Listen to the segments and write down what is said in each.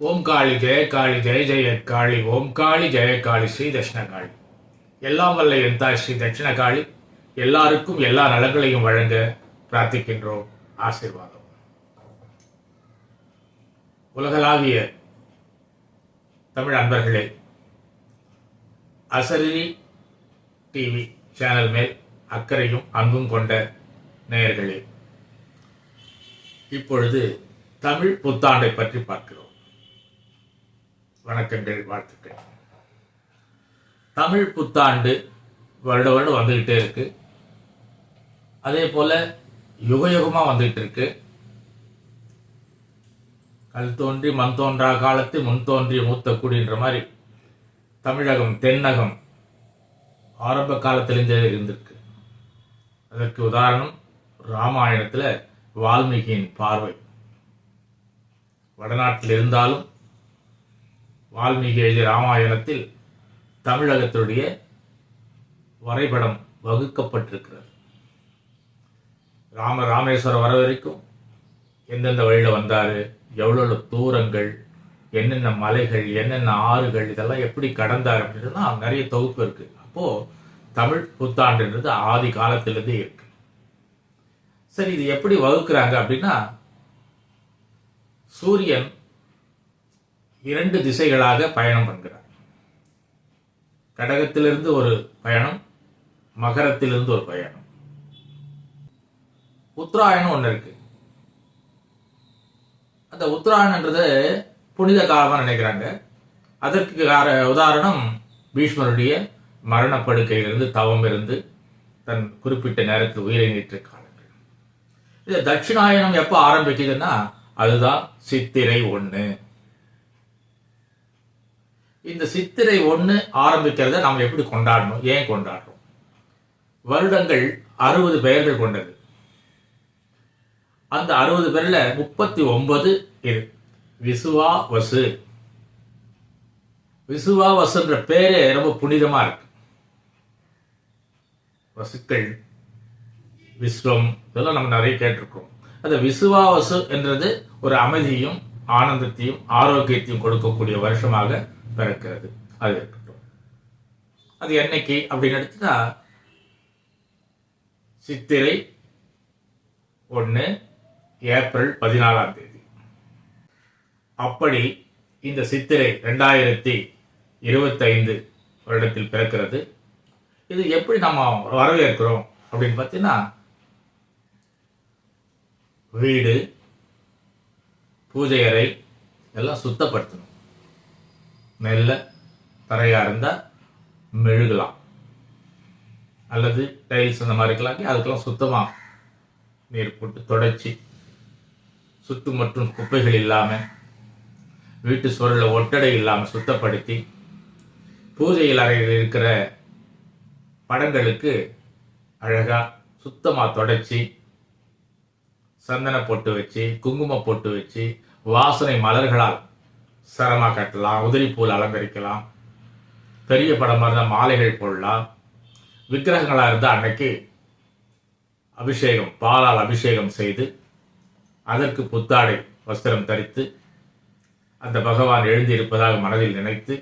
ஓம் காளி ஜெய காளி ஜெய ஜெய காளி ஓம் காளி ஜெய காளி ஸ்ரீ தட்சிணகாளி. எல்லாம் வல்ல என் தாய் ஸ்ரீ தட்சிணகாளி. எல்லாருக்கும் எல்லா நலங்களையும் வழங்க பிரார்த்திக்கின்றோம். ஆசீர்வாதம். உலகளாவிய தமிழ் அன்பர்களே அசரி டிவி சேனல் மேல் அக்கறையும் அன்பும் கொண்ட நேயர்களே இப்பொழுது தமிழ் புத்தாண்டை பற்றி பார்க்கிறோம். வணக்கங்கள் வாழ்த்துக்கள். தமிழ் புத்தாண்டு வருட வருடம் வந்துக்கிட்டே இருக்கு. அதே போல யுகயுகமாக வந்துக்கிட்டு வந்துகிட்டு இருக்கு. கல் தோன்றி மண் தோன்றா காலத்து முன் தோன்றிய மூத்த குடின்ற மாதிரி தமிழகம் தென்னகம் ஆரம்ப காலத்திலிருந்தே இருந்திருக்கு. அதற்கு உதாரணம் ராமாயணத்தில் வால்மீகியின் பார்வை. வடநாட்டில் இருந்தாலும் வால்மீகி எழுதிய ராமாயணத்தில் தமிழகத்தினுடைய வரைபடம் வகுக்கப்பட்டிருக்கிறது. ராம ராமேஸ்வரம் வர வரைக்கும் எந்தெந்த வழியில் வந்தார்? எவ்வளோ தூரங்கள்? என்னென்ன மலைகள்? என்னென்ன ஆறுகள்? இதெல்லாம் எப்படி கடந்தார் அப்படின்றதுலாம் நிறைய தொகுப்பு இருக்குது அப்போது தமிழ் புத்தாண்டுன்றது ஆதி காலத்திலிருந்தே இருக்கு. சரி இது எப்படி வகுக்கிறாங்க அப்படின்னா சூரியன் இரண்டு திசைகளாக பயணம் பண்ணுகிறார் கடகத்திலிருந்து ஒரு பயணம் மகரத்திலிருந்து ஒரு பயணம். உத்தராயணம் ஒன்று இருக்கு. அந்த உத்தராயணன்றது புனித காலமாக நினைக்கிறாங்க. அதற்கு கார- உதாரணம் பீஷ்மருடைய மரணப்படுக்கையிலிருந்து தவம் இருந்து தன் குறிப்பிட்ட நேரத்தில் உயிரை நீற்ற காலங்கள். இது தட்சிணாயனம் எப்போ ஆரம்பிக்குதுன்னா அதுதான் சித்திரை ஒன்று இந்த சித்திரை ஒன்று ஆரம்பிக்கிறத நாம் எப்படி கொண்டாடணும்? ஏன் கொண்டாடுறோம்? வருடங்கள் அறுபது பெயர்கள் கொண்டது. அந்த அறுபது பேர்ல முப்பத்தி ஒன்பது இது. விசுவா வசு விசுவா வசுன்ற பேரே ரொம்ப புனிதமா இருக்கு. வசுக்கள் விஸ்வம் இதெல்லாம் நம்ம நிறைய கேட்டிருக்கோம். அந்த விசுவாவசு என்றது ஒரு அமைதியும் ஆனந்தத்தையும் ஆரோக்கியத்தையும் கொடுக்கக்கூடிய வருஷமாக பிறக்கிறது. அது இருக்கட்டும். அது என்னைக்கு அப்படின்னு எடுத்துட்டா சித்திரை ஒன்று ஏப்ரல் பதினாலாம் தேதி. அப்படி இந்த சித்திரை ரெண்டாயிரத்தி இருபத்தைந்து வருடத்தில் பிறக்கிறது. இது எப்படி நம்ம வரவேற்கிறோம் அப்படின்னு பார்த்தீங்கன்னா வீடு பூஜை அறை எல்லாம் சுத்தப்படுத்தணும். மெல்ல தரையாக இருந்தால் மெழுகலாம். அல்லது டைல்ஸ் அந்த மாதிரி இருக்கலாம் அதுக்கெல்லாம் சுத்தமாக நீர் போட்டு தொடச்சி சுத்து மற்றும் குப்பைகள் இல்லாமல் வீட்டு சுவரில் ஒட்டடை இல்லாமல் சுத்தப்படுத்தி பூஜையில் அறையில் இருக்கிற படங்களுக்கு அழகாக சுத்தமாக தொடச்சி சந்தன போட்டு வச்சு குங்குமம் போட்டு வச்சு வாசனை மலர்களால் சரமாக கட்டலாம் உதிரிப்பூல் அலங்கரிக்கலாம் பெரிய படமாக இருந்தால் மாலைகள் போடலாம். விக்கிரகங்களாக இருந்தால் அன்னைக்கு அபிஷேகம் பாலால் அபிஷேகம் செய்து அதற்கு புத்தாடை வஸ்திரம் தரித்து அந்த பகவான் எழுந்திருப்பதாக மனதில் நினைத்து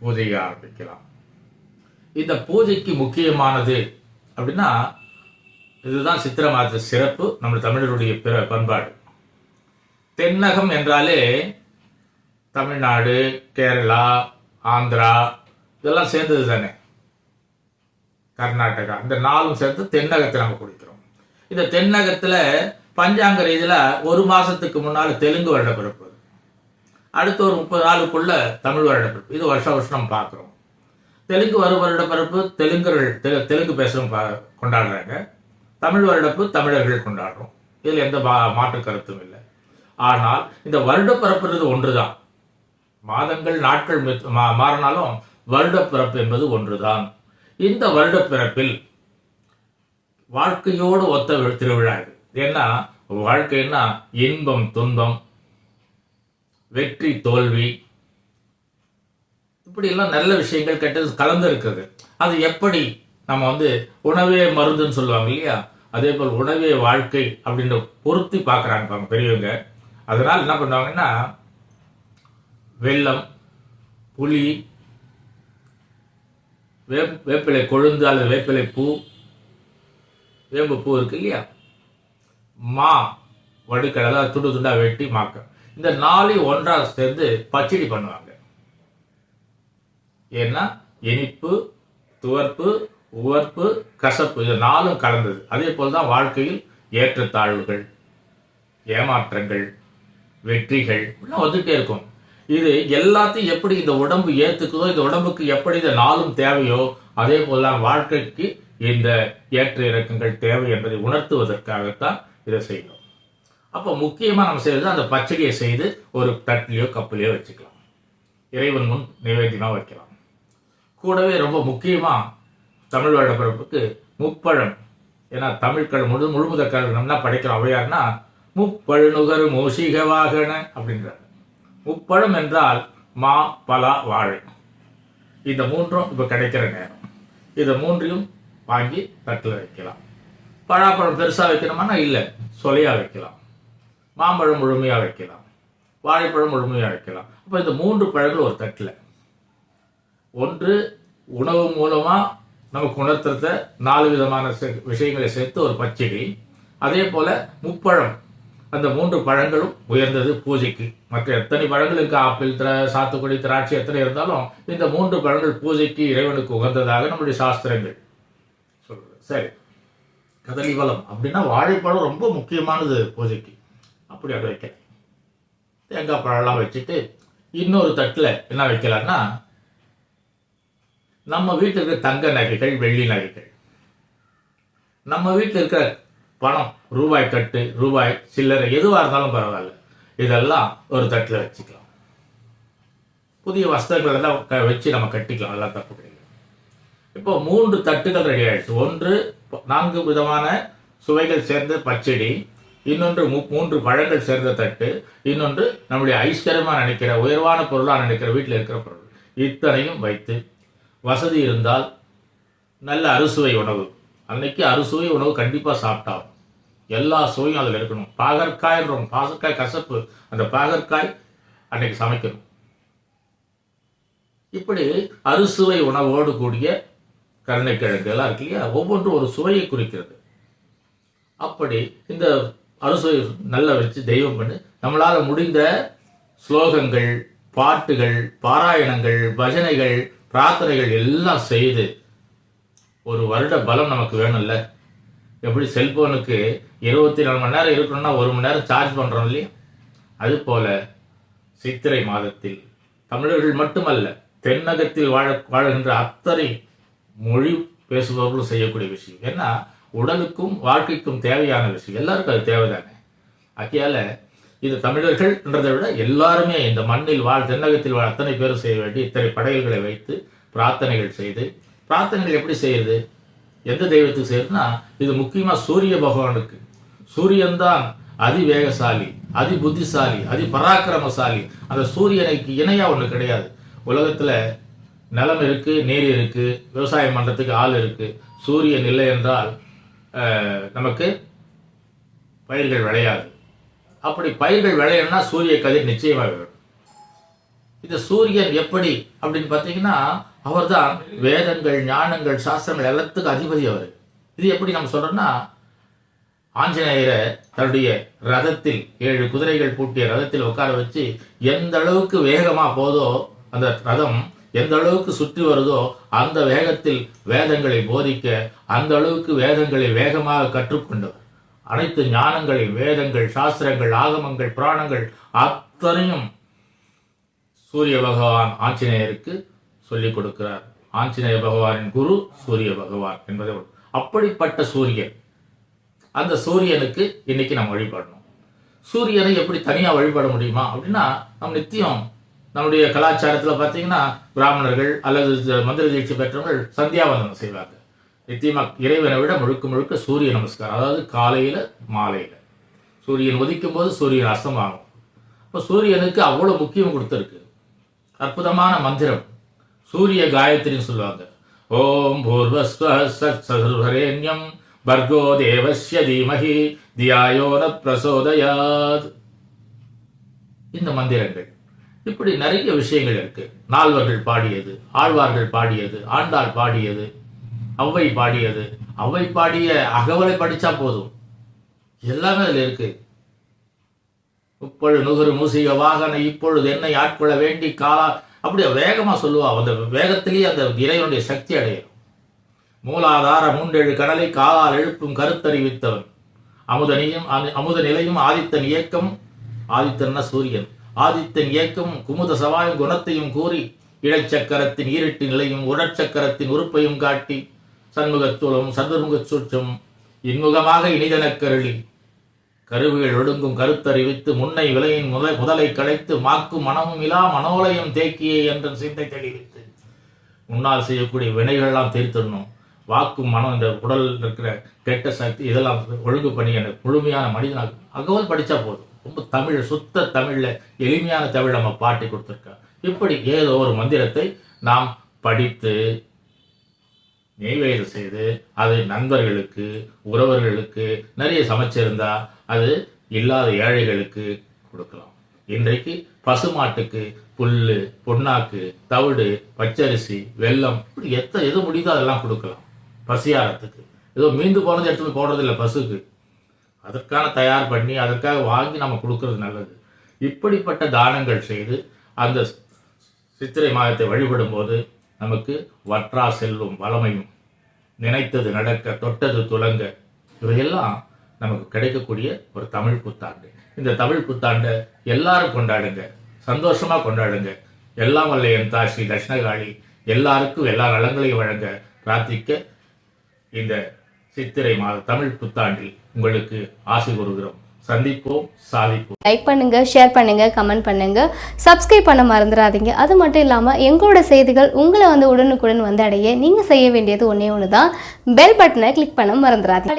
பூஜையை ஆரம்பிக்கலாம். இந்த பூஜைக்கு முக்கியமானது அப்படின்னா இதுதான் சித்திர மாத சிறப்பு நம்ம தமிழருடைய பிற பண்பாடு. தென்னகம் என்றாலே தமிழ்நாடு கேரளா ஆந்திரா இதெல்லாம் சேர்ந்தது தானே. கர்நாடகா. இந்த நாலும் சேர்த்து தென்னகத்தை நம்ம குடிக்கிறோம். இந்த தென்னகத்தில் பஞ்சாங்க ரீதியில் ஒரு மாதத்துக்கு முன்னால் தெலுங்கு வருடப்பிறப்பு அடுத்த அடுத்து ஒரு முப்பது நாளுக்குள்ள தமிழ் வருடப்பிறப்பு இது வருஷம் வருஷம் நம்ம பார்க்குறோம் தெலுங்கு வரும் வருட பிறப்பு தெலுங்கர்கள் தெ- தெலுங்கு பேசும் பா- கொண்டாடுறாங்க. தமிழ் வருடப்பு தமிழர்கள் கொண்டாடுறோம். இதில் எந்த மா- மாற்று கருத்தும் இல்லை. ஆனால் இந்த வருடப்பிறப்புன்றது ஒன்று தான் மாதங்கள் நாட்கள் மெத்- மா- மாறினாலும் வருடப்பிறப்பு என்பது ஒன்றுதான். இந்த வருடப்பிறப்பில் வாழ்க்கையோடு ஒத்த திருவிழா இது. ஏன்னா வாழ்க்கைன்னா இன்பம் துன்பம் வெற்றி தோல்வி. இப்படியெல்லாம் நல்ல விஷயங்கள் கெட்டது கலந்து இருக்குது. அது எப்படி நம்ம வந்து உணவே மருந்துன்னு சொல்லுவாங்க இல்லையா? அதே போல் உணவே வாழ்க்கை அப்படின்னு பொருத்தி பார்க்குறாங்க பெரியவங்க. அதனால் என்ன பண்ணுவாங்கன்னா வெள்ளம் புளி வேப் வேப்பிலை கொழுந்து அல்லது வேப்பிலை பூ வேம்பு பூ இருக்கு இல்லையா? மா வடுக்கல் அதாவது துண்டு துண்டாக வெட்டி மாக்க இந்த நாளையும் ஒன்றாக சேர்ந்து பச்சடி பண்ணுவாங்க. ஏன்னா இனிப்பு துவர்ப்பு உவர்ப்பு கசப்பு இது நாளும் கலந்தது. அதே போல் தான் வாழ்க்கையில் ஏற்றத்தாழ்வுகள் ஏமாற்றங்கள் வெற்றிகள் இப்படிலாம் வந்துகிட்டே இருக்கும். இது எல்லாத்தையும் எப்படி இந்த உடம்பு ஏற்றுக்குதோ இந்த உடம்புக்கு எப்படி இந்த நாளும் தேவையோ அதே போல் வாழ்க்கைக்கு இந்த ஏற்ற இறக்கங்கள் தேவை என்பதை உணர்த்துவதற்காகத்தான் இதை செய்யணும் அப்போ முக்கியமாக நம்ம செய்வது அந்த பச்சடியை செய்து ஒரு தட்டிலையோ கப்பிலையோ வச்சுக்கலாம். இறைவன் முன் நிவேத்தியமாக வைக்கலாம். கூடவே ரொம்ப முக்கியமாக தமிழ் வருடப்பிறப்புக்கு முப்பழம். ஏன்னா தமிழ்கள் முழு முழுமுதற்கள் என்ன படைக்கிறோம் அவையார்னா முப்பழுநுகர் மூஷிக வாகன அப்படின்றாங்க. முப்பழம் என்றால் மா பலா வாழை. இந்த மூன்றும் இப்போ கிடைக்கிற நேரம். இதை மூன்றையும் வாங்கி தட்டில் வைக்கலாம். பழாப்பழம் பெருசாக வைக்கணுமானா இல்லை சொலையாக வைக்கலாம். மாம்பழம் முழுமையாக வைக்கலாம். வாழைப்பழம் முழுமையாக வைக்கலாம். அப்போ இந்த மூன்று பழங்கள் ஒரு தட்டில். ஒன்று உணவு மூலமாக நமக்கு உணர்த்துறத நாலு விதமான விஷயங்களை சேர்த்து ஒரு பச்சடி. அதே போல் முப்பழம். அந்த மூன்று பழங்களும் உயர்ந்தது பூஜைக்கு. மற்ற எத்தனை பழங்கள் இருக்கு? ஆப்பிள் திர சாத்துக்குடி திராட்சை எத்தனை இருந்தாலும் இந்த மூன்று பழங்கள் பூஜைக்கு இறைவனுக்கு உகந்ததாக நம்முடைய சாஸ்திரங்கள் சொல்றது சரி. கதலி பழம் அப்படின்னா வாழைப்பழம் ரொம்ப முக்கியமானது பூஜைக்கு. அப்படி அதை வைக்க. தேங்காய் பழம்லாம் வச்சுட்டு இன்னொரு தட்டில் என்ன வைக்கலாம்னா நம்ம வீட்டில் இருக்கிற தங்க நகைகள் வெள்ளி நகைகள். நம்ம வீட்டில் இருக்கிற பணம் ரூபாய் கட்டு ரூபாய் சில்லறை எதுவாக இருந்தாலும் பரவாயில்ல. இதெல்லாம் ஒரு தட்டில் வச்சுக்கலாம். புதிய வஸ்திரங்கள் எல்லாம் க- வச்சு நம்ம கட்டிக்கலாம். எல்லாம் தப்பு கிடையாது. இப்போ மூன்று தட்டுகள் ரெடி ஆயிடுச்சு. ஒன்று நான்கு விதமான சுவைகள் சேர்ந்த பச்சடி இன்னொன்று மு- மூன்று பழங்கள் சேர்ந்த தட்டு இன்னொன்று நம்முடைய ஐஸ்வர்யமாக நினைக்கிற உயர்வான பொருளாக நினைக்கிற வீட்டில் இருக்கிற பொருள். இத்தனையும் வைத்து வசதி இருந்தால் நல்ல அறுசுவை உணவு. அன்னைக்கு அறுசுவை உணவு கண்டிப்பாக சாப்பிட்டாகும் எல்லா சுவையும் அதில் இருக்கணும் பாகற்காய்ன்றோம் பாகற்காய் கசப்பு அந்த பாகற்காய் அன்னைக்கு சமைக்கணும். இப்படி அறுசுவை உணவோடு கூடிய கருணைக்கிழங்கு எல்லாம் இருக்கு இல்லையா? ஒவ்வொன்றும் ஒரு சுவையை குறிக்கிறது. அப்படி இந்த அறுசுவை நல்லா வச்சு தெய்வம் பண்ணி நம்மளால முடிந்த ஸ்லோகங்கள் பாட்டுகள் பாராயணங்கள் பஜனைகள் பிரார்த்தனைகள் எல்லாம் செய்து ஒரு வருட பலம் நமக்கு வேணும்ல? எப்படி செல்போனுக்கு இருபத்தி நாலு மணி நேரம் இருக்கணும்னா ஒரு மணி நேரம் சார்ஜ் பண்ணுறோம் இல்லையா? அதுபோல சித்திரை மாதத்தில் தமிழர்கள் மட்டுமல்ல தென்னகத்தில் வாழ வாழுகின்ற அத்தனை மொழி பேசுபவர்களும் செய்யக்கூடிய விஷயம். ஏன்னா உடலுக்கும் வாழ்க்கைக்கும் தேவையான விஷயம். எல்லாருக்கும் அது தேவைதானே? ஆகையால் இது தமிழர்கள்ன்றதை விட எல்லாருமே இந்த மண்ணில் வாழ் தென்னகத்தில் வாழ் அத்தனை பேரும் செய்ய வேண்டி இத்தனை படையல்களை வைத்து பிரார்த்தனைகள் செய்து பிரார்த்தனைகள் எப்படி செய்யுது எந்த தெய்வத்துக்கு செய்யுதுன்னா இது முக்கியமாக சூரிய பகவானுக்கு. சூரியன் தான் அதிவேகசாலி அதி புத்திசாலி அதி பராக்கிரமசாலி அந்த சூரியனுக்கு இணையா ஒண்ணு கிடையாது. உலகத்துல நிலம் இருக்கு நீர் இருக்கு விவசாயம் பண்றதுக்கு ஆள் இருக்கு. சூரியன் இல்லை என்றால் நமக்கு பயிர்கள் விளையாது. அப்படி பயிர்கள் விளையணும்னா சூரிய கதிர் நிச்சயமாக வேணும். இந்த சூரியன் எப்படி அப்படின்னு பார்த்தீங்கன்னா அவர் தான் வேதங்கள் ஞானங்கள் சாஸ்திரங்கள் எல்லாத்துக்கும் அதிபதி அவர். இது எப்படி நம்ம சொல்றோம்னா ஆஞ்சநேயரை தன்னுடைய ரதத்தில் ஏழு குதிரைகள் பூட்டிய ரதத்தில் உட்கார வச்சு எந்த அளவுக்கு வேகமா போதோ அந்த ரதம் எந்த அளவுக்கு சுற்றி வருதோ அந்த வேகத்தில் வேதங்களை போதிக்க அந்த அளவுக்கு வேதங்களை வேகமாக கற்றுக்கொண்டவர். அனைத்து ஞானங்களை வேதங்கள் சாஸ்திரங்கள் ஆகமங்கள் புராணங்கள் அத்தனையும் சூரிய பகவான் ஆஞ்சநேயருக்கு சொல்லிக் கொடுக்கிறார். ஆஞ்சநேய பகவானின் குரு சூரிய பகவான் என்பதை ஒரு- அப்படிப்பட்ட சூரியன். அந்த சூரியனுக்கு இன்னைக்கு நம்ம வழிபடணும். சூரியனை எப்படி தனியாக வழிபட முடியுமா? அப்படின்னா நம்ம நித்தியம் நம்முடைய கலாச்சாரத்தில் பார்த்தீங்கன்னா பிராமணர்கள் அல்லது மந்திர தீட்சி பெற்றவர்கள் சந்தியாவந்தனம் செய்வாங்க. நித்தியமாக இறைவனை விட முழுக்க முழுக்க சூரிய நமஸ்காரம் அதாவது காலையில் மாலையில். சூரியன் உதிக்கும் போது சூரியன் அஸ்தமாகும் இப்போ சூரியனுக்கு அவ்வளோ முக்கியம் கொடுத்துருக்கு. அற்புதமான மந்திரம். சூரிய காயத்ரின்னு சொல்லுவாங்க. ஓம் பூர்வஸ்வ சத்சர்வரேண்யம் பர்கோ தேவஸ்ய தீமஹி தியாயோன பிரசோதயாத். இந்த மந்திரங்கள். இப்படி நிறைய விஷயங்கள் இருக்கு. நால்வர்கள் பாடியது ஆழ்வார்கள் பாடியது ஆண்டாள் பாடியது ஔவை பாடியது. ஔவை பாடிய அகவலை படிச்சா போதும். எல்லாமே அதில் இருக்கு. இப்பொழுது நுகரு மூசிக வாகன இப்பொழுது என்னை ஆட்கொள்ள வேண்டி காலா அப்படியே? வேகமாக சொல்லுவா. அந்த வேகத்திலேயே அந்த இறைவனுடைய சக்தி அடையும். மூலாதார மூன்றேழு கடலை காலால் எழுப்பும் கருத்தறிவித்தவன். அமுதனியும் அமுத நிலையும் ஆதித்தன் இயக்கம் ஆதித்தன்னா சூரியன். ஆதித்தன் இயக்கம் குமுத சவாயும் குணத்தையும் கூறி இடைச்சக்கரத்தின் ஈரட்டு நிலையும் உடற்சக்கரத்தின் உறுப்பையும் காட்டி சண்முகத்துவம் சதுர்முகச் சூட்சம் இன்முகமாக இனிதனக்கருளி கருவிகள் ஒடுங்கும் கருத்தறிவித்து முன்னை விலையின் முதல் முதலை களைத்து மாக்கும் மனமும் இலா மனோலயம் தேக்கியே என்ற சிந்தை தெளிவித்து. முன்னால் செய்யக்கூடிய வினைகள்லாம் தீர்த்திடணும். வாக்கும் மனம் இந்த உடல் இருக்கிற கெட்ட சக்தி இதெல்லாம் ஒழுங்கு பண்ணி எனக்கு முழுமையான மனிதனாக அகவல் படிச்சா போதும். ரொம்ப தமிழ் சுத்த தமிழ்ல எளிமையான தமிழ் நம்ம பாட்டி கொடுத்துருக்கா. இப்படி ஏதோ ஒரு மந்திரத்தை நாம் படித்து நெய்வேறு செய்து அது நண்பர்களுக்கு உறவர்களுக்கு நிறைய சமைச்சிருந்தா அது இல்லாத ஏழைகளுக்கு கொடுக்கலாம். இன்றைக்கு பசுமாட்டுக்கு புல்லு பொன்னாக்கு தவிடு பச்சரிசி வெல்லம் இப்படி எத்த எது முடியுதோ அதெல்லாம் கொடுக்கலாம். பசியாரத்துக்கு. ஏதோ மீந்து போனது எடுத்து போய் போடுறதில்ல பசுக்கு. அதற்கான தயார் பண்ணி அதற்காக வாங்கி நம்ம கொடுக்கறது நல்லது. இப்படிப்பட்ட தானங்கள் செய்து அந்த சித்திரை மாதத்தை வழிபடும் போது நமக்கு வற்றா செல்லும் வளமையும் நினைத்தது நடக்க தொட்டது துலங்க இவையெல்லாம் நமக்கு கிடைக்கக்கூடிய ஒரு தமிழ் புத்தாண்டு. இந்த தமிழ் புத்தாண்டை எல்லாரும் கொண்டாடுங்க. சந்தோஷமா கொண்டாடுங்க. எல்லாம் வல்ல என் தாய் ஸ்ரீ தட்சிணகாளி. எல்லாருக்கும் எல்லா நலங்களையும் வழங்க பிரார்த்திக்க இந்த சித்திரை மாத தமிழ் புத்தாண்டில் உங்களுக்கு ஆசை கூறுகிறோம். சந்திப்போம் சாதிப்போம். லைக் பண்ணுங்க ஷேர் பண்ணுங்க கமெண்ட் பண்ணுங்க. சப்ஸ்கிரைப் பண்ண மறந்துடாதீங்க. அது மட்டும் இல்லாமல் எங்களோட செய்திகள் உங்களை வந்து உடனுக்குடன் வந்து அடைய நீங்கள் செய்ய வேண்டியது ஒன்றே ஒன்று தான் பெல் பட்டனை கிளிக் பண்ண மறந்துடாதீங்க.